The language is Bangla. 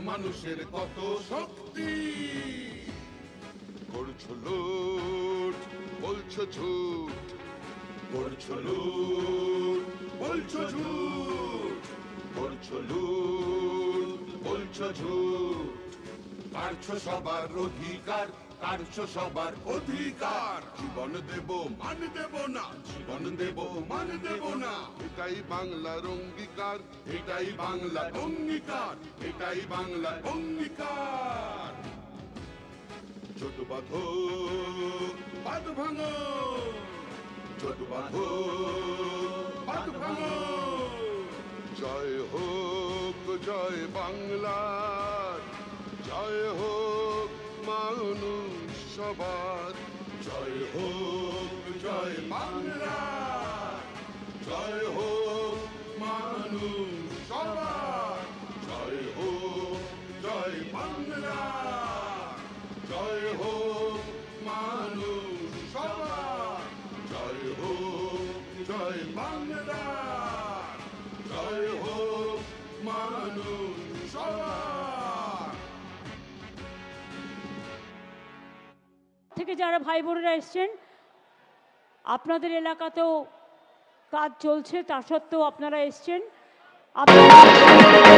মানুষের কত শক্তি। করছ লুট, বলছো ঝুট। করছ লুট, বলছো ঝুট। করছ লুট, বলছো ঝুট। সবার অধিকার সবার অধিকার। জীবন দেব মান দেব না। জীবন দেব মান দেব না। এটাই বাংলার অঙ্গীকার এটাই বাংলা অঙ্গীকার এটাই বাংলা অঙ্গীকার। ছোট বাঁধো বাদ ভাঙো। ছোট বাঁধো বাদ ভাঙো। জয় হোক জয় বাংলার জয় হোক মানুষ সবার। জয় হোক, জয় বাংলা। জয় হোক মানুষ সবার। জয় হোক, জয় বাংলা। জয় হোক মানুষ সবার। জয় হোক, জয় বাংলা। থেকে যারা ভাই বোনেরা এসছেন আপনাদের এলাকাতেও কাজ চলছে তা সত্ত্বেও আপনারা এসছেন। আপনারা